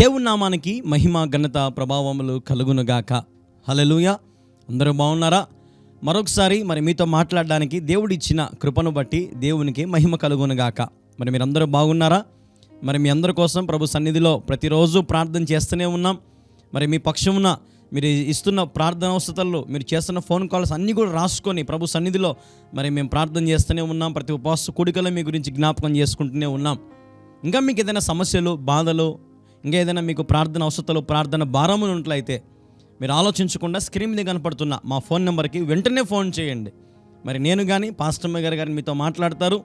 దేవుని నామానికి మహిమ ఘనత ప్రభావములు కలుగునుగాక. హలలుయ అందరూ బాగున్నారా? మరొకసారి మరి మీతో మాట్లాడడానికి దేవుడు ఇచ్చిన కృపను బట్టి దేవునికి మహిమ కలుగునుగాక. మరి మీరందరూ బాగున్నారా? మరి మీ అందరి కోసం ప్రభు సన్నిధిలో ప్రతిరోజు ప్రార్థన చేస్తూనే ఉన్నాం. మరి మీ పక్షమున మీరు ఇస్తున్న ప్రార్థన అవసరాల్లో మీరు చేస్తున్న ఫోన్ కాల్స్ అన్నీ కూడా రాసుకొని ప్రభు సన్నిధిలో మరి మేము ప్రార్థన చేస్తూనే ఉన్నాం. ప్రతి ఉపవాస కూడికలో మీ గురించి జ్ఞాపకం చేసుకుంటూనే ఉన్నాం. ఇంకా మీకు ఏదైనా సమస్యలు బాధలు ఇంకా ఏదైనా మీకు ప్రార్థన అవసరాలు ప్రార్థన భారములు ఉన్నట్లయితే మీరు ఆలోచించకుండా స్క్రీన్ మీద కనపడుతున్న మా ఫోన్ నెంబర్కి వెంటనే ఫోన్ చేయండి. మరి నేను కానీ పాస్టమ్మ గారు కానీ మీతో మాట్లాడతారు.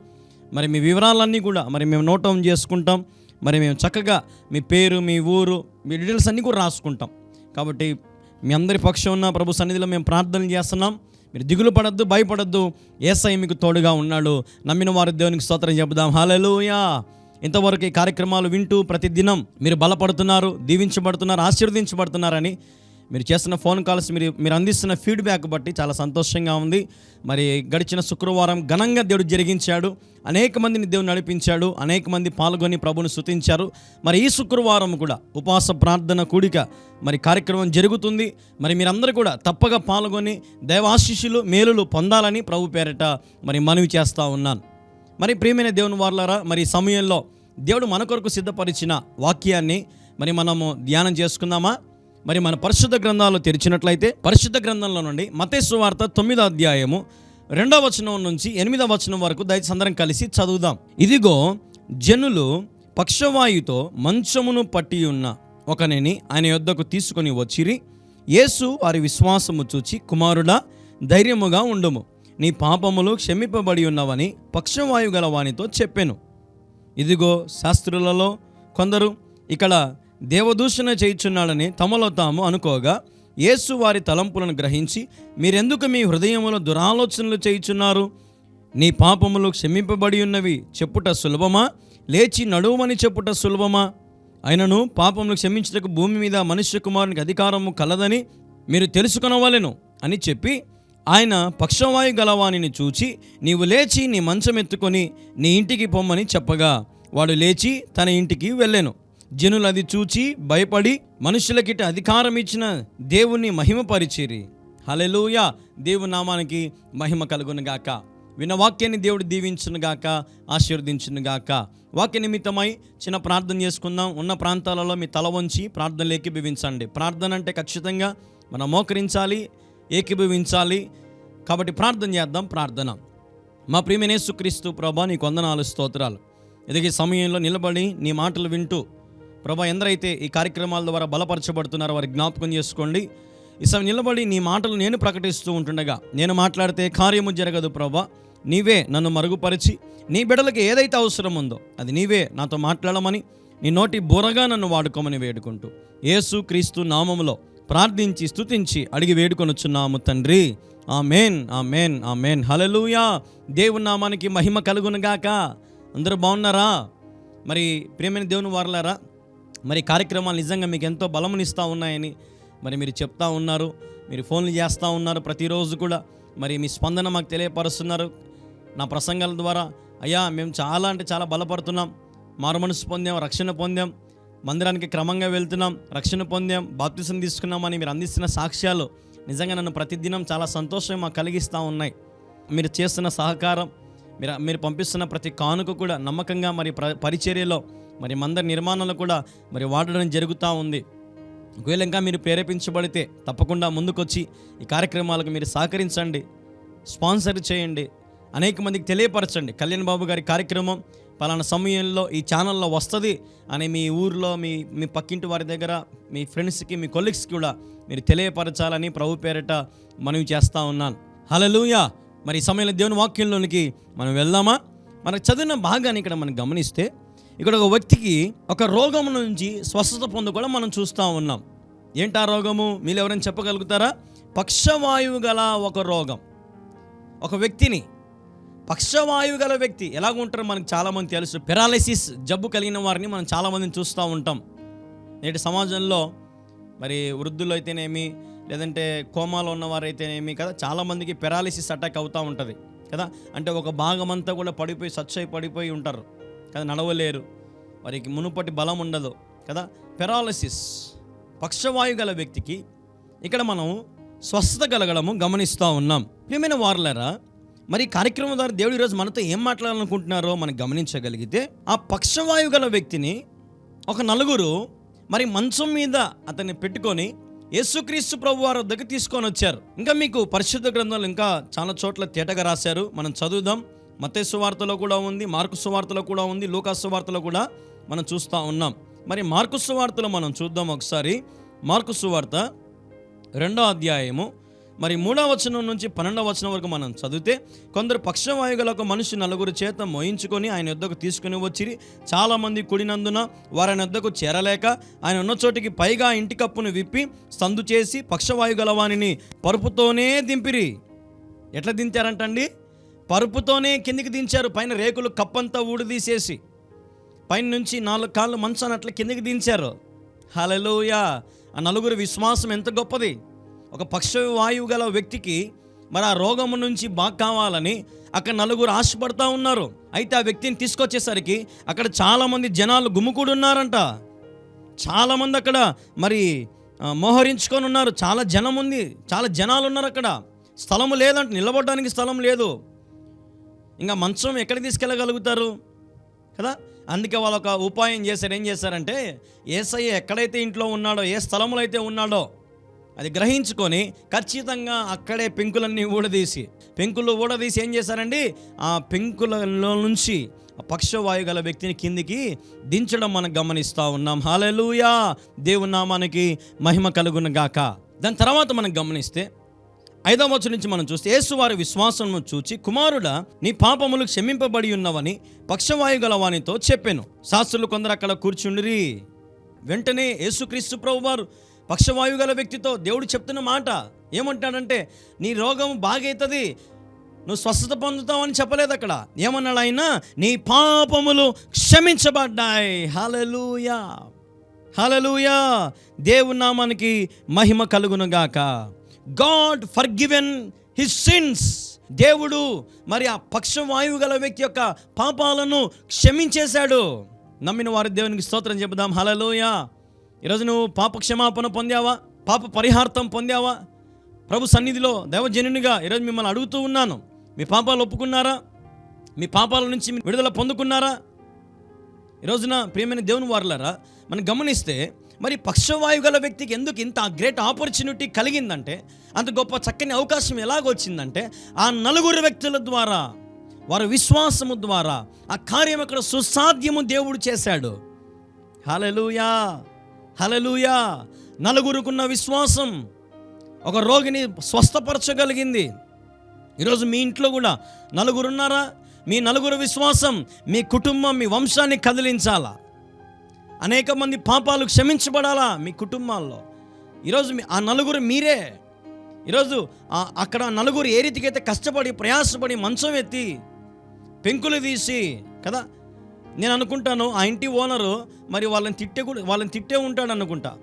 మరి మీ వివరాలన్నీ కూడా మరి మేము నోట్ డౌన్ చేసుకుంటాం. మరి మేము చక్కగా మీ పేరు మీ ఊరు మీ డీటెయిల్స్ అన్నీ కూడా రాసుకుంటాం. కాబట్టి మీ అందరి పక్షం ఉన్న ప్రభు సన్నిధిలో మేము ప్రార్థనలు చేస్తున్నాం. మీరు దిగులు పడద్దు భయపడద్దు. ఏసై మీకు తోడుగా ఉన్నాడు. నమ్మిన వారి దేవునికి స్తోత్రం చెబుదాం. హాలెలూయా ఇంతవరకు ఈ కార్యక్రమాలు వింటూ ప్రతిదినం మీరు బలపడుతున్నారు దీవించబడుతున్నారు ఆశీర్వదించబడుతున్నారని మీరు చేస్తున్న ఫోన్ కాల్స్ మీరు మీరు అందిస్తున్న ఫీడ్బ్యాక్ బట్టి చాలా సంతోషంగా ఉంది. మరి గడిచిన శుక్రవారం ఘనంగా దేవుడు జరిగించాడు. అనేక మందిని దేవుడు నడిపించాడు. అనేక మంది పాల్గొని ప్రభుని స్తుతించారు. మరి ఈ శుక్రవారం కూడా ఉపవాస ప్రార్థన కూడిక మరి కార్యక్రమం జరుగుతుంది. మరి మీరందరూ కూడా తప్పగా పాల్గొని దైవాశిష్యులు మేలులు పొందాలని ప్రభు పేరిట మరి మనవి చేస్తూ ఉన్నాను. మరి ప్రియమైన దేవుని వార్లరా మరి సమయంలో దేవుడు మన కొరకు సిద్ధపరిచిన వాక్యాన్ని మరి మనము ధ్యానం చేసుకుందామా? మరి మన పరిశుద్ధ గ్రంథాలు తెరిచినట్లయితే పరిశుద్ధ గ్రంథంలో నుండి మతేశ్వ వార్త తొమ్మిదో అధ్యాయము రెండవ వచనం నుంచి ఎనిమిదవ వచనం వరకు దయచేసి అందరం కలిసి చదువుదాం. ఇదిగో జనులు పక్షవాయుతో మంచమును పట్టి ఉన్న ఒకనిని ఆయన యొద్దకు తీసుకొని వచ్చిరి. యేసు వారి విశ్వాసము చూచి కుమారుడా ధైర్యముగా ఉండుము. నీ పాపములు క్షమింపబడి ఉన్నవని పక్షవాయు గల వానితో చెప్పాను. ఇదిగో శాస్త్రులలో కొందరు ఇక్కడ దేవదూషణ చేయుచున్నాడని తమలో తాము అనుకోగా యేసు వారి తలంపులను గ్రహించి మీరెందుకు మీ హృదయములో దురాలోచనలు చేయుచున్నారు? నీ పాపములు క్షమింపబడి ఉన్నవి చెప్పుట సులభమా? లేచి నడువమని చెప్పుట సులభమా? అయినను పాపములు క్షమించుటకు భూమి మీద మనుష్య కుమారునికి అధికారము కలదని మీరు తెలుసుకొనవలెను అని చెప్పి ఆయన పక్షవాయు గలవాణిని చూచి నీవు లేచి నీ మంచం ఎత్తుకొని నీ ఇంటికి పొమ్మని చెప్పగా. వాడు లేచి తన ఇంటికి వెళ్ళాను. జనులు అది చూచి భయపడి మనుషులకిట అధికారం ఇచ్చిన దేవుణ్ణి మహిమపరిచిరి. హలెలూయ దేవు నామానికి మహిమ కలుగునుగాక. విన్న వాక్యాన్ని దేవుడు దీవించునుగాక ఆశీర్వదించునుగాక. వాక్య నిమిత్తమై చిన్న ప్రార్థన చేసుకుందాం. ఉన్న ప్రాంతాలలో మీ తల వంచి ప్రార్థనలేకి బివించండి ప్రార్థన అంటే ఖచ్చితంగా మనం మోకరించాలి ఏకీభవించాలి. కాబట్టి ప్రార్థన చేద్దాం ప్రార్థన. మా ప్రియమనేసుక్రీస్తు ప్రభా నీ కొందనాలు స్తోత్రాలు. ఎదిగే సమయంలో నిలబడి నీ మాటలు వింటూ ప్రభా ఎందరైతే ఈ కార్యక్రమాల ద్వారా బలపరచబడుతున్నారో వారి జ్ఞాపకం చేసుకోండి. ఈ సమయం నిలబడి నీ మాటలు నేను ప్రకటిస్తూ ఉంటుండగా నేను మాట్లాడితే కార్యము జరగదు ప్రభా. నీవే నన్ను మరుగుపరిచి నీ బిడలకు ఏదైతే అవసరం ఉందో అది నీవే నాతో మాట్లాడమని నీ నోటి బురగా నన్ను వాడుకోమని వేడుకుంటూ యేసు క్రీస్తు నామములో ప్రార్థించి స్తుతించి అడిగి వేడుకొనుచున్నాము తండ్రి. ఆ మేన్ ఆ మేన్ ఆ మేన్ హలలుయా దేవుని నామానికి మహిమ కలుగునుగాక అందరూ బాగున్నారా? మరి ప్రేమైన దేవుని వారలారా మరి కార్యక్రమాలు నిజంగా మీకు ఎంతో బలమునిస్తూ ఉన్నాయని మరి మీరు చెప్తా ఉన్నారు. మీరు ఫోన్లు చేస్తూ ఉన్నారు ప్రతిరోజు కూడా. మరి మీ స్పందన మాకు తెలియపరుస్తున్నారు. నా ప్రసంగాల ద్వారా అయ్యా మేము చాలా అంటే చాలా బలపడుతున్నాం. మారు మనసు పొందాం రక్షణ పొందాం. మందిరానికి క్రమంగా వెళ్తున్నాం రక్షణ పొందాం బాప్తిసం తీసుకున్నామని మీరు అందిస్తున్న సాక్ష్యాలు నిజంగా నన్ను ప్రతిదినం చాలా సంతోషం మాకు కలిగిస్తూ ఉన్నాయి. మీరు చేస్తున్న సహకారం మీరు మీరు పంపిస్తున్న ప్రతి కానుక కూడా నమ్మకంగా మరి ప్ర పరిచర్యలో మరి మందరి నిర్మాణంలో కూడా మరి వాడడం జరుగుతూ ఉంది. ఒకవేళ ఇంకా మీరు ప్రేరేపించబడితే తప్పకుండా ముందుకొచ్చి ఈ కార్యక్రమాలకు మీరు సహకరించండి స్పాన్సర్ చేయండి అనేక మందికి తెలియపరచండి. కళ్యాణ్ బాబు గారి కార్యక్రమం పలానా సమయంలో ఈ ఛానల్లో వస్తుంది అని మీ ఊర్లో మీ మీ పక్కింటి వారి దగ్గర మీ ఫ్రెండ్స్కి మీ కొలీగ్స్కి కూడా మీరు తెలియపరచాలని ప్రభు పేరిట మనవి చేస్తూ ఉన్నాను. హలలుయా మరి ఈ సమయంలో దేవుని వాక్యంలోనికి మనం వెళ్దామా? మనకు చదివిన భాగాన్ని ఇక్కడ మనం గమనిస్తే ఇక్కడ ఒక వ్యక్తికి ఒక రోగం నుంచి స్వస్థత పొందుకోవడం మనం చూస్తూ ఉన్నాం. ఏంటా రోగము? మీరు ఎవరైనా చెప్పగలుగుతారా? పక్షవాయువు గల ఒక రోగం. ఒక వ్యక్తిని పక్షవాయువు గల వ్యక్తి. ఎలాగ ఉంటారో మనకు చాలామంది తెలుసు. పెరాలసిస్ జబ్బు కలిగిన వారిని మనం చాలామందిని చూస్తూ ఉంటాం. నేటి సమాజంలో మరి వృద్ధులు అయితేనేమి లేదంటే కోమాలో ఉన్నవారు అయితేనేమి కదా చాలామందికి పెరాలిసిస్ అటాక్ అవుతూ ఉంటుంది కదా. అంటే ఒక భాగం అంతా కూడా పడిపోయి సచ్చయి పడిపోయి ఉంటారు కదా నడవలేరు. వారికి మునుపటి బలం ఉండదు కదా. పెరాలసిస్ పక్షవాయు గల వ్యక్తికి ఇక్కడ మనం స్వస్థత కలగడము గమనిస్తూ ఉన్నాం. ప్రియమైన వార్లరా మరి కార్యక్రమం ద్వారా దేవుడు ఈరోజు మనతో ఏం మాట్లాడాలనుకుంటున్నారో మనం గమనించగలిగితే ఆ పక్షవాయు గల వ్యక్తిని ఒక నలుగురు మరి మంచం మీద అతన్ని పెట్టుకొని యేసుక్రీస్తు ప్రభు వారి వద్దకు తీసుకొని వచ్చారు. ఇంకా మీకు పరిశుద్ధ గ్రంథాలు ఇంకా చాలా చోట్ల తేటగా రాశారు. మనం చదువుదాం. మత్తయి సువార్తలో కూడా ఉంది మార్కు సువార్తలో కూడా ఉంది లూకా సువార్తలో కూడా మనం చూస్తూ ఉన్నాం. మరి మార్కు సువార్తలో మనం చూద్దాం ఒకసారి. మార్కు సువార్త రెండో అధ్యాయము మరి మూడవ వచనం నుంచి పన్నెండవ వచనం వరకు మనం చదివితే కొందరు పక్షవాయు గల ఒక మనిషి నలుగురు చేత మోయించుకొని ఆయన యొద్దకు తీసుకుని వచ్చిరి. చాలామంది కుడినందున వారి ఆయన యొద్దకు చేరలేక ఆయన ఉన్న చోటికి పైగా ఇంటి కప్పును విప్పి సందు చేసి పక్షవాయు గలవానిని పరుపుతోనే దింపిరి. ఎట్లా దించారంటండి? పరుపుతోనే కిందికి దించారు పైన రేకులు కప్పంతా ఊడిదీసేసి. పైన నుంచి నాలుగు కాళ్ళు మంచాన్ని అట్లా కిందికి దించారు. హలలోయ ఆ నలుగురు విశ్వాసం ఎంత గొప్పది. ఒక పక్షవాయువు గల వ్యక్తికి మరి ఆ రోగము నుంచి బాగా కావాలని అక్కడ నలుగురు ఆశపడతా ఉన్నారు. అయితే ఆ వ్యక్తిని తీసుకొచ్చేసరికి అక్కడ చాలామంది జనాలు గుమ్ముకూడి ఉన్నారంట చాలామంది అక్కడ మరి మోహరించుకొని ఉన్నారు. చాలా జనం ఉంది. చాలా జనాలు ఉన్నారు అక్కడ. స్థలము లేదంట. నిలబడడానికి స్థలం లేదు. ఇంకా మంచం ఎక్కడికి తీసుకెళ్ళగలుగుతారు? కదా? అందుకే వాళ్ళు ఒక ఉపాయం చేశారు. ఏం చేశారంటే ఏసయ్య ఎక్కడైతే ఇంట్లో ఉన్నాడో ఏ స్థలంలో అయితే ఉన్నాడో అది గ్రహించుకొని ఖచ్చితంగా అక్కడే పెంకులన్నీ ఊడదీసి పెంకులు ఊడదీసి ఏం చేశారండి? ఆ పెంకులలో నుంచి ఆ పక్షవాయు గల వ్యక్తిని కిందికి దించడం మనం గమనిస్తూ ఉన్నాం. హాలెలూయా దేవుని నామానికి మహిమ కలుగును గాక. దాని తర్వాత మనం గమనిస్తే ఐదవ వచనం నుంచి మనం చూస్తే యేసు వారి విశ్వాసమును చూచి కుమారుడా నీ పాపములు క్షమింపబడి ఉన్నవని పక్షవాయు గల వానితో చెప్పాను. శాస్త్రులు కొందరు అక్కడ కూర్చుండిరి. వెంటనే యేసుక్రీస్తు ప్రభు పక్షవాయువు గల వ్యక్తితో దేవుడు చెప్తున్న మాట ఏమంటాడంటే నీ రోగం బాగైతుంది నువ్వు స్వస్థత పొందుతావని చెప్పలేదు అక్కడ. ఏమన్నాడు ఆయన నీ పాపములు క్షమించబడ్డాయి. హలలుయా హలలుయా దేవుని నామానికి మహిమ కలుగునుగాక God for given his sins. దేవుడు మరి ఆ పక్షవాయువు గల వ్యక్తి యొక్క పాపాలను క్షమించేశాడు. నమ్మిన వారి దేవునికి స్తోత్రం చెబుదాం. హలలోయా ఈరోజు నువ్వు పాప క్షమాపణ పొందావా? పాప పరిహార్థం పొందావా? ప్రభు సన్నిధిలో దైవజనునిగా ఈరోజు మిమ్మల్ని అడుగుతూ ఉన్నాను. మీ పాపాలు ఒప్పుకున్నారా? మీ పాపాల నుంచి విడుదల పొందుకున్నారా? ఈ రోజున ప్రియమైన దేవుని వారులరా మనం గమనిస్తే మరి పక్షవాయు గల వ్యక్తికి ఎందుకు ఇంత గ్రేట్ ఆపర్చునిటీ కలిగిందంటే అంత గొప్ప చక్కని అవకాశం ఎలాగొచ్చిందంటే ఆ నలుగురు వ్యక్తుల ద్వారా వారి విశ్వాసము ద్వారా ఆ కార్యం అక్కడ సుసాధ్యము దేవుడు చేశాడు. హలలుయా హలలుయా నలుగురుకున్న విశ్వాసం ఒక రోగిని స్వస్థపరచగలిగింది. ఈరోజు మీ ఇంట్లో కూడా నలుగురు ఉన్నారా మీ నలుగురు విశ్వాసం మీ కుటుంబం మీ వంశాన్ని కదిలించాలా? అనేక మంది పాపాలు క్షమించబడాలా మీ కుటుంబాల్లో? ఈరోజు మీ ఆ నలుగురు మీరే. ఈరోజు అక్కడ నలుగురు ఏ రీతికైతే కష్టపడి ప్రయాసపడి మంచం ఎత్తి పెంకులు తీసి కదా? నేను అనుకుంటాను ఆ ఇంటి ఓనరు మరి వాళ్ళని తిట్టే కూడా వాళ్ళని తిట్టే ఉంటాడు అనుకుంటా.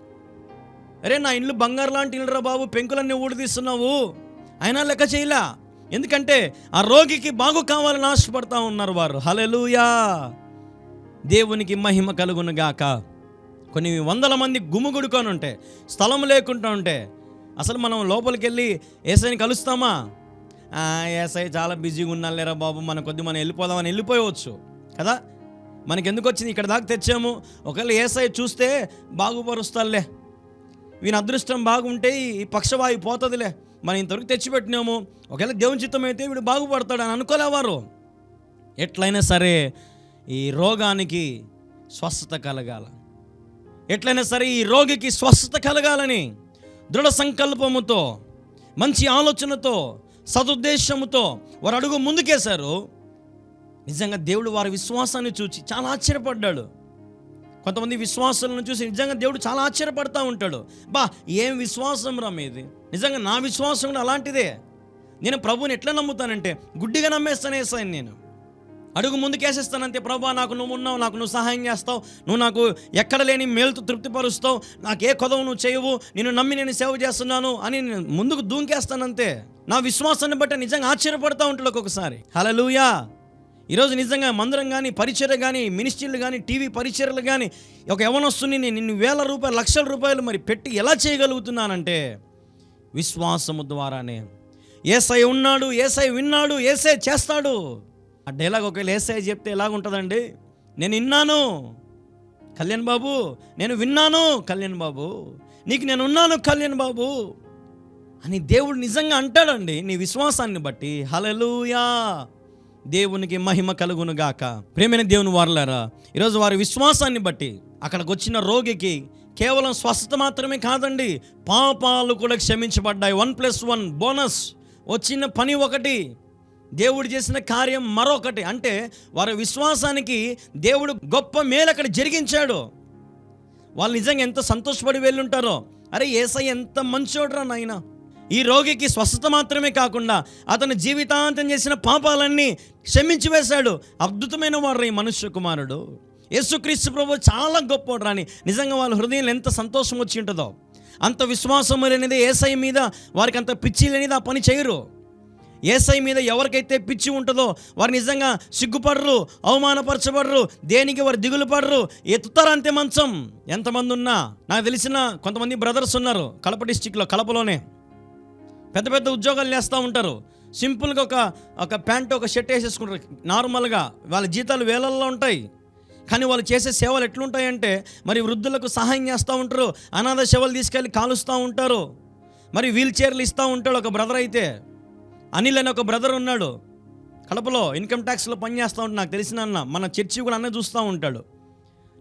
అరే నా ఇల్లు బంగారు లాంటి ఇల్లురా బాబు పెంకులన్నీ ఊడదీస్తున్నావు. అయినా లెక్క చేయలా? ఎందుకంటే ఆ రోగికి బాగు కావాలని ఆశపడతా ఉన్నారు వారు. హలెలూయా దేవునికి మహిమ కలుగును గాక. కొన్ని వందల మంది గుమ్ముగుడుకొని ఉంటే స్థలం లేకుండా ఉంటే అసలు మనం లోపలికి వెళ్ళి ఏసైని కలుస్తామా? ఏసై చాలా బిజీగా ఉన్నాలేరా బాబు మన కొద్ది మనం వెళ్ళిపోదామని వెళ్ళిపోయవచ్చు. కదా? మనకి ఎందుకు వచ్చింది ఇక్కడ దాకా తెచ్చాము. ఒకవేళ ఏసై చూస్తే బాగుపరుస్తాలే వీని అదృష్టం బాగుంటే ఈ పక్షవాయు పోతుందిలే. మనం ఇంతవరకు తెచ్చిపెట్టినాము. ఒకవేళ దేవుని చిత్తం అయితే వీడు బాగుపడతాడు అని అనుకోలేవారు ఎట్లయినా సరే ఈ రోగానికి స్వస్థత కలగాల. ఎట్లయినా సరే ఈ రోగికి స్వస్థత కలగాలని దృఢ సంకల్పముతో మంచి ఆలోచనతో సదుద్దేశముతో వారు అడుగు ముందుకేశారు. నిజంగా దేవుడు వారి విశ్వాసాన్ని చూచి చాలా ఆశ్చర్యపడ్డాడు. కొంతమంది విశ్వాసాలను చూసి నిజంగా దేవుడు చాలా ఆశ్చర్యపడతా ఉంటాడు. బా ఏం విశ్వాసం రా మీది? నిజంగా నా విశ్వాసం కూడా అలాంటిదే. నేను ప్రభువుని ఎట్లా నమ్ముతానంటే గుడ్డిగా నమ్మేస్తానే సాయం నేను. అడుగు ముందుకేసేస్తానంతే ప్రభా నాకు నువ్వు ఉన్నావు నాకు నువ్వు సహాయం చేస్తావు నువ్వు నాకు ఎక్కడ లేని మేలుతో తృప్తిపరుస్తావు నాకు ఏ కొదవు నువ్వు చేయవు నేను నమ్మి నేను సేవ చేస్తున్నాను అని నేను ముందుకు దూంకేస్తానంతే. నా విశ్వాసాన్ని బట్టి నిజంగా ఆశ్చర్యపడతా ఉంటాడు ఒక్కొక్కసారి. హలలుయా ఈరోజు నిజంగా మందిరం కానీ పరిచర్య కానీ మినిస్ట్రీలు కానీ టీవీ పరిచర్యలు కానీ ఒక యవనొస్తుని నేను నిన్ను వేల రూపాయలు లక్షల రూపాయలు మరి పెట్టి ఎలా చేయగలుగుతున్నానంటే విశ్వాసము ద్వారానే. ఏసై ఉన్నాడు ఏసై విన్నాడు ఏసై చేస్తాడు. ఆ డైలాగ్ ఒకవేళ ఏసై చెప్తే ఎలాగుంటుందండి? నేను విన్నాను. కళ్యాణ్ బాబు నేను విన్నాను కళ్యాణ్ బాబు. నీకు నేను ఉన్నాను కళ్యాణ్ బాబు. అని దేవుడు నిజంగా అంటాడండి నీ విశ్వాసాన్ని బట్టి. హలలుయా దేవునికి మహిమ కలుగును గాక. ప్రేమైన దేవుని వారలారా ఈరోజు వారి విశ్వాసాన్ని బట్టి అక్కడికి వచ్చిన రోగికి కేవలం స్వస్థత మాత్రమే కాదండి పాపాలు కూడా క్షమించబడ్డాయి. వన్ ప్లస్ వన్ బోనస్ వచ్చిన పని ఒకటి. దేవుడు చేసిన కార్యం మరొకటి. అంటే వారి విశ్వాసానికి దేవుడు గొప్ప మేలు అక్కడ జరిగించాడు. వాళ్ళు నిజంగా ఎంత సంతోషపడి వెళ్ళుంటారో. అరే ఏసై ఎంత మంచోడ్రా నాయనా. ఈ రోగికి స్వస్థత మాత్రమే కాకుండా అతను జీవితాంతం చేసిన పాపాలన్నీ క్షమించి వేశాడు. అద్భుతమైన వాడు ఈ మనుష్య కుమారుడు. యేసుక్రీస్తు ప్రభు చాలా గొప్పోడు రాని నిజంగా వాళ్ళ హృదయంలో ఎంత సంతోషం వచ్చి ఉంటుందో. అంత విశ్వాసం లేనిది ఏసై మీద వారికి అంత పిచ్చి లేనిది ఆ పని చేయరు. ఏసై మీద ఎవరికైతే పిచ్చి ఉంటుందో వారు నిజంగా సిగ్గుపడరు అవమానపరచబడరు దేనికి వారు దిగులు పడరు. ఎత్తుతారు అంతే మంచం. ఎంతమంది ఉన్నా నాకు తెలిసిన కొంతమంది బ్రదర్స్ ఉన్నారు కడప డిస్టిక్లో కడపలోనే పెద్ద పెద్ద ఉద్యోగాలు చేస్తూ ఉంటారు. సింపుల్గా ఒక ఒక ప్యాంటు ఒక షర్ట్ వేసేసుకుంటారు. నార్మల్గా వాళ్ళ జీతాలు వేలల్లో ఉంటాయి. కానీ వాళ్ళు చేసే సేవలు ఎట్లుంటాయంటే మరి వృద్ధులకు సహాయం చేస్తూ ఉంటారు. అనాథ సేవలు తీసుకెళ్ళి కాలుస్తూ ఉంటారు. మరి వీల్ చైర్లు ఇస్తూ ఉంటాడు ఒక బ్రదర్ అయితే. అనిల్ అని ఒక బ్రదర్ ఉన్నాడు. కడపలో ఇన్కమ్ ట్యాక్స్లో పనిచేస్తూ ఉంటాడు. నాకు తెలిసిన అన్న మన చర్చి కూడా అన్న చూస్తూ ఉంటాడు.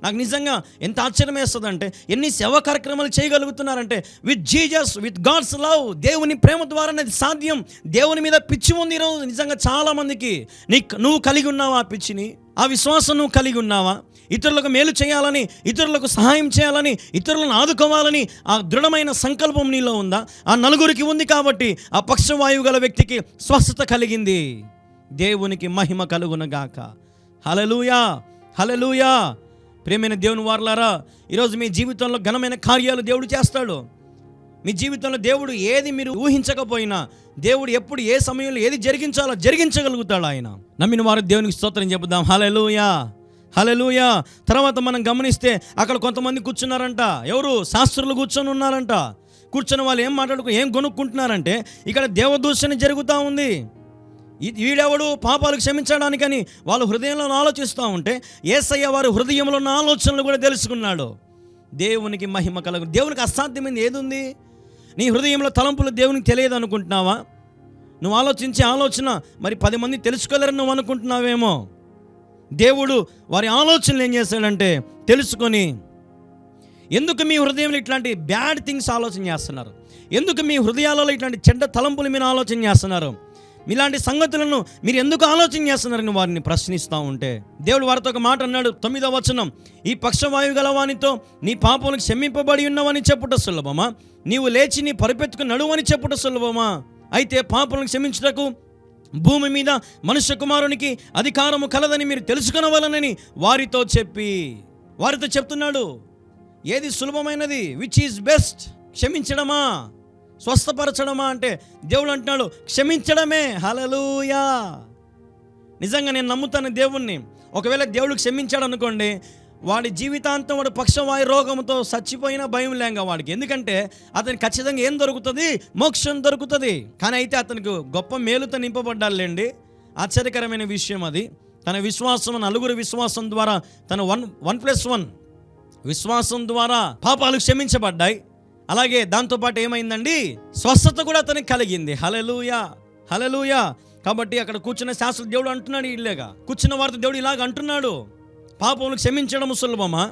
నాకు నిజంగా ఎంత ఆశ్చర్యం వేస్తుందంటే ఎన్ని సేవ కార్యక్రమాలు చేయగలుగుతున్నారంటే with Jesus with God's love దేవుని ప్రేమ ద్వారా అనేది సాధ్యం. దేవుని మీద పిచ్చి ఉంది ఈరోజు నిజంగా చాలా మందికి నీ నువ్వు కలిగి ఉన్నావా ఆ పిచ్చిని? ఆ విశ్వాసం నువ్వు కలిగి ఉన్నావా? ఇతరులకు మేలు చేయాలని ఇతరులకు సహాయం చేయాలని ఇతరులను ఆదుకోవాలని ఆ దృఢమైన సంకల్పం నీలో ఉందా? ఆ నలుగురికి ఉంది కాబట్టి ఆ పక్షవాయువు గల వ్యక్తికి స్వస్థత కలిగింది. దేవునికి మహిమ కలుగునగాక హలలుయా హలలుయా ప్రేమైన దేవుని వారలారా ఈరోజు మీ జీవితంలో ఘనమైన కార్యాలు దేవుడు చేస్తాడు. మీ జీవితంలో దేవుడు ఏది మీరు ఊహించకపోయినా దేవుడు ఎప్పుడు ఏ సమయంలో ఏది జరిగించాలో జరిగించగలుగుతాడు ఆయన. నమ్మిన వారు దేవునికి స్తోత్రం చెబుదాం. హలెలుయా హలెలుయా తర్వాత మనం గమనిస్తే అక్కడ కొంతమంది కూర్చున్నారంట. ఎవరు? శాస్త్రులు కూర్చొని ఉన్నారంట. కూర్చొని వాళ్ళు ఏం మాట్లాడుకు ఏం కొనుక్కుంటున్నారంటే ఇక్కడ దేవదూషణ జరుగుతూ ఉంది. వీడెవడు పాపాలు క్షమించడానికని వాళ్ళు హృదయంలో ఆలోచిస్తూ ఉంటే ఏసయ్య వారి హృదయంలో ఉన్న ఆలోచనలు కూడా తెలుసుకున్నాడు. దేవునికి మహిమ కలగ దేవునికి అసాధ్యమైంది ఏదుంది? ఉంది నీ హృదయంలో తలంపులు దేవునికి తెలియదు అనుకుంటున్నావా? నువ్వు ఆలోచించే ఆలోచన మరి పది మంది తెలుసుకోలేరని నువ్వు అనుకుంటున్నావేమో? దేవుడు వారి ఆలోచనలు ఏం చేశాడంటే తెలుసుకొని ఎందుకు మీ హృదయంలో ఇట్లాంటి బ్యాడ్ థింగ్స్ ఆలోచన చేస్తున్నారు? ఎందుకు మీ హృదయాలలో ఇట్లాంటి చెడ్డ తలంపులు మీరు ఆలోచన చేస్తున్నారు? ఇలాంటి సంగతులను మీరు ఎందుకు ఆలోచన చేస్తున్నారని వారిని ప్రశ్నిస్తూ ఉంటే దేవుడు వారితో ఒక మాట అన్నాడు తొమ్మిదో వచనం ఈ పక్షవాయువు గలవానితో నీ పాపములకు క్షమింపబడి ఉన్నవని చెప్పుట సులభమా? నీవు లేచి నీ పరిపెత్తుకు నడువని చెప్పుట సులభమా? అయితే పాపలను క్షమించుటకు భూమి మీద మనుష్య కుమారునికి అధికారము కలదని మీరు తెలుసుకొనవలనని వారితో చెప్పి వారితో చెప్తున్నాడు ఏది సులభమైనది? విచ్ ఈజ్ బెస్ట్ క్షమించడమా? స్వస్థపరచడమా అంటే దేవుడు అంటున్నాడు క్షమించడమే. హలలుయా నిజంగా నేను నమ్ముతాను దేవుణ్ణి. ఒకవేళ దేవుడు క్షమించాడు అనుకోండి వాడి జీవితాంతం వాడు పక్షవాయు రోగంతో చచ్చిపోయినా భయం లేక వాడికి. ఎందుకంటే అతనికి ఖచ్చితంగా ఏం దొరుకుతుంది? మోక్షం దొరుకుతుంది. కానీ అయితే అతనికి గొప్ప మేలుతో నింపబడ్డాలండి ఆశ్చర్యకరమైన విషయం అది. తన విశ్వాసం నలుగురు విశ్వాసం ద్వారా తన వన్ వన్ ప్లస్ వన్ విశ్వాసం ద్వారా పాపాలు క్షమించబడ్డాయి. అలాగే దాంతోపాటు ఏమైందండి? స్వస్థత కూడా అతనికి కలిగింది. హలలుయా హలలుయా కాబట్టి అక్కడ కూర్చున్న శాస్త్ర దేవుడు అంటున్నాడు ఇల్లేగా. కూర్చున్న వారితో దేవుడు ఇలాగ అంటున్నాడు. పాపములు క్షమించడం సులభమా?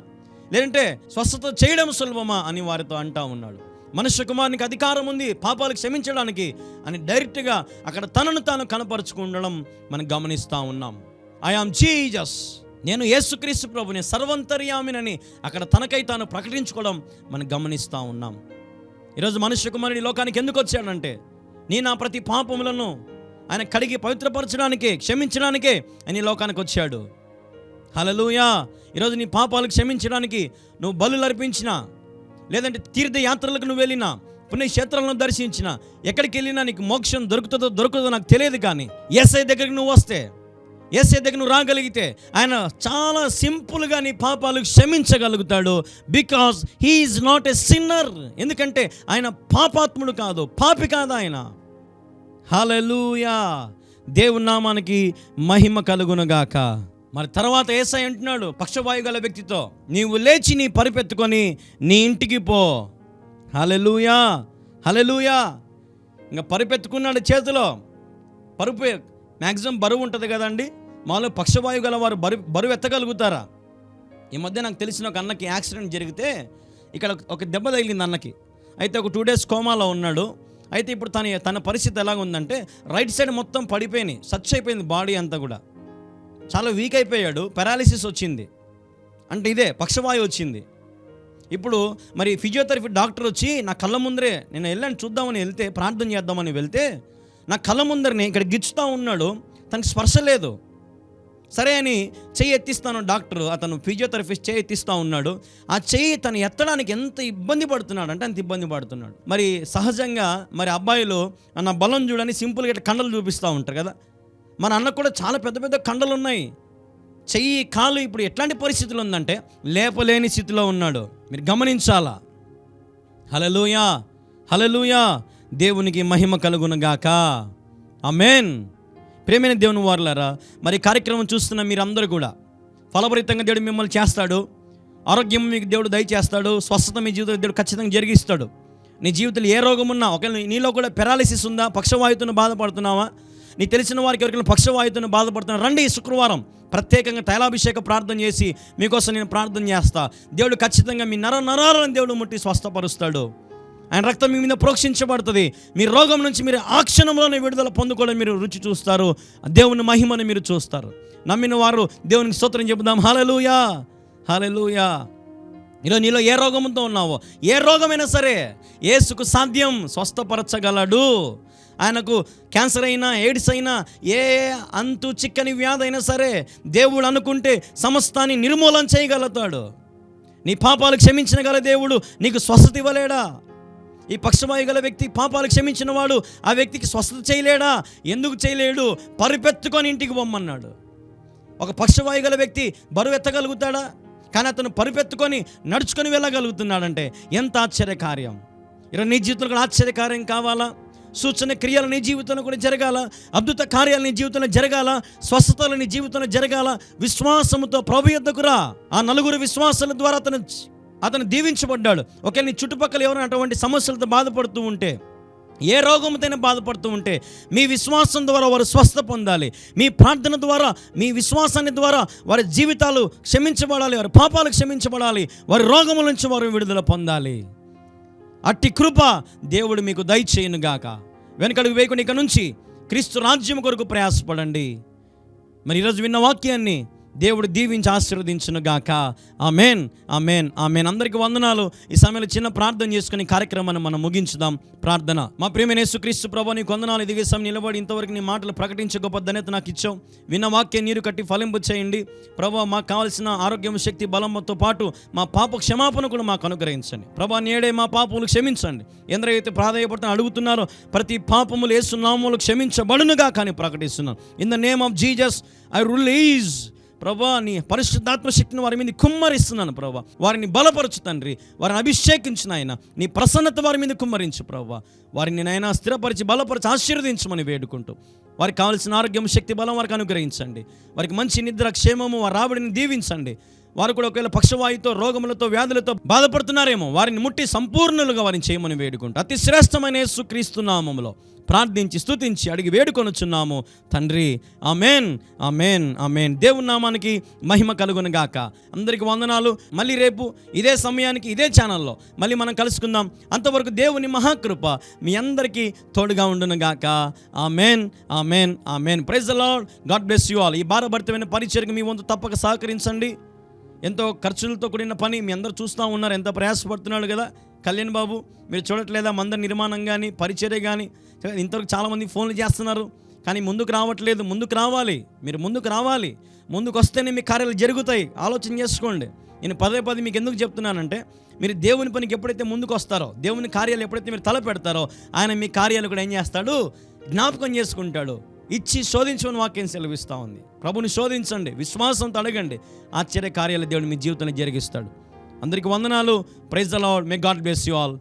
లేదంటే స్వస్థత చేయడం సులభమా అని వారితో అంటా ఉన్నాడు. మనుష్య కుమారునికి అధికారం ఉంది పాపాలు క్షమించడానికి అని డైరెక్ట్గా అక్కడ తనను తాను కనపరుచుకుండడం మనం గమనిస్తూ ఉన్నాం. ఐ ఆమ్ జీజస్ నేను యేసుక్రీస్తు ప్రభుని సర్వంతర్యామినని అక్కడ తనకై తాను ప్రకటించుకోవడం మనం గమనిస్తూ ఉన్నాం. ఈరోజు మనుష్య కుమారుని లోకానికి ఎందుకు వచ్చాడంటే నీ నా ప్రతి పాపములను ఆయన కడిగి పవిత్రపరచడానికే క్షమించడానికే ఆయన ఈ లోకానికి వచ్చాడు. హలలుయా ఈరోజు నీ పాపాలు క్షమించడానికి నువ్వు బలు అర్పించినా లేదంటే తీర్థయాత్రలకు నువ్వు వెళ్ళినా పుణ్యక్షేత్రాలను దర్శించిన ఎక్కడికి వెళ్ళినా నీకు మోక్షం దొరుకుతుందో దొరుకుతుందో నాకు తెలియదు కానీ ఎస్ఐ దగ్గరికి నువ్వు వస్తే ఏసే దగ్గర నువ్వు రాగలిగితే ఆయన చాలా సింపుల్గా నీ పాపాలు క్షమించగలుగుతాడు because he's not a sinner. ఎందుకంటే ఆయన పాపాత్ముడు కాదు పాపి కాదు ఆయన. హలలుయా దేవుని నామానికి మహిమ కలుగునగాక. మరి తర్వాత ఏసై అంటున్నాడు పక్షవాయు గల వ్యక్తితో నీవు లేచి నీ పరిపెత్తుకొని నీ ఇంటికి పో. హలలుయా హలలుయా ఇంకా పరిపెత్తుకున్నాడు చేతిలో. పరుపు మ్యాక్సిమం బరువు ఉంటుంది కదండి. మాలో పక్షవాయు గల వారు బరు బరువు ఎత్తగలుగుతారా ఈ మధ్య నాకు తెలిసిన ఒక అన్నకి యాక్సిడెంట్ జరిగితే ఇక్కడ ఒక దెబ్బ తగిలింది అన్నకి. అయితే ఒక టూ డేస్ కోమాలో ఉన్నాడు. అయితే ఇప్పుడు తన తన పరిస్థితి ఎలాగ ఉందంటే రైట్ సైడ్ మొత్తం పడిపోయినాయి. సచ్ అయిపోయింది బాడీ అంతా కూడా. చాలా వీక్ అయిపోయాడు. పెరాలిసిస్ వచ్చింది. అంటే ఇదే పక్షవాయు వచ్చింది. ఇప్పుడు మరి ఫిజియోథెరపీ డాక్టర్ వచ్చి నా కళ్ళ ముందరే నేను వెళ్ళాను చూద్దామని వెళ్తే ప్రార్థన చేద్దామని వెళ్తే నా కళ్ళ ముందరనే ఇక్కడ గిచ్చుతూ ఉన్నాడు. తనకి స్పర్శ లేదు. సరే అని చెయ్యి ఎత్తిస్తాను డాక్టర్ అతను ఫిజియోథెరపిస్ట్ చెయ్యి ఎత్తిస్తూ ఉన్నాడు. ఆ చెయ్యి తను ఎత్తడానికి ఎంత ఇబ్బంది పడుతున్నాడు అంటే అంత ఇబ్బంది పడుతున్నాడు. మరి సహజంగా మరి అబ్బాయిలు నా బలం చూడని సింపుల్గా ఇట్లా కండలు చూపిస్తూ ఉంటారు కదా. మన అన్న కూడా చాలా పెద్ద పెద్ద కండలు ఉన్నాయి. చెయ్యి కాలు ఇప్పుడు ఎట్లాంటి పరిస్థితులు ఉందంటే లేపలేని స్థితిలో ఉన్నాడు. మీరు గమనించాలా? హలలుయా హలలుయా దేవునికి మహిమ కలుగునగాక అమేన్ ప్రేమైన దేవుని వారులారా మరి కార్యక్రమం చూస్తున్న మీరందరూ కూడా ఫలభరితంగా దేవుడు మిమ్మల్ని చేస్తాడు. ఆరోగ్యం మీకు దేవుడు దయచేస్తాడు. స్వస్థత మీ జీవితంలో దేవుడు ఖచ్చితంగా జరిగిస్తాడు. నీ జీవితంలో ఏ రోగం ఉన్నా ఒకవేళ నీలో కూడా పెరాలిసిస్ ఉందా పక్షవాయుతను బాధపడుతున్నావా? నీ తెలిసిన వారికి ఎవరికైనా పక్షవాయుతును బాధపడుతున్నా రండి ఈ శుక్రవారం ప్రత్యేకంగా తైలాభిషేక ప్రార్థన చేసి మీకోసం నేను ప్రార్థన చేస్తా. దేవుడు ఖచ్చితంగా మీ నర నరాలను దేవుడు ముట్టి స్వస్థపరుస్తాడు. ఆయన రక్తం మీ మీద ప్రోక్షించబడుతుంది. మీ రోగం నుంచి మీరు ఆ క్షణంలోనే విడుదల పొందుకోవడం మీరు రుచి చూస్తారు. దేవుని మహిమని మీరు చూస్తారు. నమ్మిన వారు దేవునికి స్తోత్రం చెబుదాం. హాలలుయా హాలలుయా ఈరోజు నీలో ఏ రోగంతో ఉన్నావో ఏ రోగమైనా సరే ఏసుకు సాధ్యం స్వస్థపరచగలడు. ఆయనకు క్యాన్సర్ అయినా ఎయిడ్స్ అయినా ఏ అంతు చిక్కని వ్యాధి అయినా సరే దేవుడు అనుకుంటే సమస్తాన్ని నిర్మూలన చేయగలుగుతాడు. నీ పాపాలు క్షమించిన గల దేవుడు నీకు స్వస్థత ఇవ్వలేడా? ఈ పక్షవాయు గల వ్యక్తి పాపాలు క్షమించిన వాడు ఆ వ్యక్తికి స్వస్థత చేయలేడా? ఎందుకు చేయలేడు? పరిపెత్తుకొని ఇంటికి పొమ్మన్నాడు. ఒక పక్షవాయు గల వ్యక్తి బరువు ఎత్తగలుగుతాడా? కానీ అతను పరిపెత్తుకొని నడుచుకొని వెళ్ళగలుగుతున్నాడంటే ఎంత ఆశ్చర్య కార్యం నీ జీవితంలో కూడా ఆశ్చర్యకార్యం కావాలా? సూచన క్రియలు నీ జీవితంలో కూడా జరగాల? అద్భుత కార్యాలు నీ జీవితంలో జరగాల? స్వస్థతలు నీ జీవితంలో జరగాల? విశ్వాసముతో ప్రభు రా. ఆ నలుగురు విశ్వాసాల ద్వారా అతను అతను దీవించబడ్డాడు. ఒకవేళ నీ చుట్టుపక్కల ఎవరైనా అటువంటి సమస్యలతో బాధపడుతూ ఉంటే ఏ రోగంతోనే బాధపడుతూ ఉంటే మీ విశ్వాసం ద్వారా వారు స్వస్థ పొందాలి. మీ ప్రార్థన ద్వారా మీ విశ్వాసాన్ని ద్వారా వారి జీవితాలు క్షమించబడాలి వారి పాపాలు క్షమించబడాలి వారి రోగముల నుంచి వారు విడుదల పొందాలి. అట్టి కృప దేవుడు మీకు దయచేయునుగాక. వెనకడుగు వేయకుండా ఇక నుంచి క్రీస్తు రాజ్యం కొరకు ప్రయాసపడండి. మరి ఈరోజు విన్న వాక్యాన్ని దేవుడు దీవించి ఆశీర్వదించును గాక. Amen amen amen. అందరికీ వందనాలు. ఈ సమయంలో చిన్న ప్రార్థన చేసుకుని కార్యక్రమాన్ని మనం ముగించుదాం. ప్రార్థన. మా ప్రేమైన యేసుక్రీస్తు ప్రభు నీకు వందనాలు. ఇదిగే సమయం నిలబడి ఇంతవరకు నీ మాటలు ప్రకటించే గొప్ప ధన్యత నాకు ఇచ్చావు. విన్న వాక్యం నీరు కట్టి ఫలింపు చేయండి. ప్రభు మాకు కావాల్సిన ఆరోగ్యం శక్తి బలంతో పాటు మా పాప క్షమాపణ కూడా మాకు అనుగ్రహించండి. ప్రభా నేడే మా పాపములు క్షమించండి. ఎందరైతే ప్రాధాన్యపడుతున్న అడుగుతున్నారో ప్రతి పాపములు ఏసునామములు క్షమించబడునుగా కానీ ప్రకటిస్తున్నాను. In the name of Jesus I release ప్రభా నీ పరిశుద్ధాత్మ శక్తిని వారి మీద కుమ్మరిస్తున్నాను ప్రభా. వారిని బలపరచు తండ్రి. వారిని అభిషేకించిన ఆయన. నీ ప్రసన్నత వారి మీద కుమ్మరించు ప్రభా. వారిని నాయన స్థిరపరిచి బలపరిచి ఆశీర్వదించమని వేడుకుంటూ వారికి కావాల్సిన ఆరోగ్యం శక్తి బలం వారికి అనుగ్రహించండి. వారికి మంచి నిద్ర క్షేమము వారి రాబడిని దీవించండి. వారు కూడా ఒకవేళ పక్షవాయుతో రోగములతో వ్యాధులతో బాధపడుతున్నారేమో వారిని ముట్టి సంపూర్ణులుగా వారిని చేయమని వేడుకుంటూ. అతి శ్రేష్టమైన యేసుక్రీస్తు నామములో ప్రార్థించి స్తుతించి అడిగి వేడుకొనుచున్నాము. తండ్రి ఆమెన్ ఆమెన్ ఆమెన్. దేవుని నామానికి మహిమ కలుగును గాక. అందరికి వందనాలు. మళ్ళీ రేపు ఇదే సమయానికి ఇదే ఛానల్లో మళ్ళీ మనం కలుసుకుందాం. అంతవరకు దేవుని మహాకృప మీ అందరికీ తోడుగా ఉండును గాక. Amen amen amen. Praise Lord God bless you all. ఈ భారభరితమైన పరిచయకు మీ వంతు తప్పక సహకరించండి. ఎంతో ఖర్చులతో కూడిన పని మీ అందరు చూస్తూ ఉన్నారు. ఎంత ప్రయాసపడుతున్నాడు కదా. కళ్యాణ్ బాబు మీరు చూడట్లేదా? మంద నిర్మాణం కానీ పరిచర్య కానీ ఇంతవరకు చాలామంది ఫోన్లు చేస్తున్నారు. కానీ ముందుకు రావట్లేదు. ముందుకు రావాలి. మీరు ముందుకు రావాలి. ముందుకు వస్తేనే మీ కార్యాలు జరుగుతాయి. ఆలోచన చేసుకోండి. నేను పదే పదే మీకు ఎందుకు చెప్తున్నానంటే మీరు దేవుని పనికి ఎప్పుడైతే ముందుకు వస్తారో దేవుని కార్యాలు ఎప్పుడైతే మీరు తల పెడతారో ఆయన మీ కార్యాలు కూడా ఏం చేస్తాడు? జ్ఞాపకం చేసుకుంటాడు. ఇచ్చి శోధించమని వాక్యం సెలవిస్తూ ఉంది. ప్రభుని శోధించండి విశ్వాసంతో అడగండి ఆశ్చర్య కార్యాలు దేవుడు మీ జీవితంలో జరిగిస్తాడు. అందరికీ వందనాలు. Praise the Lord may God bless you all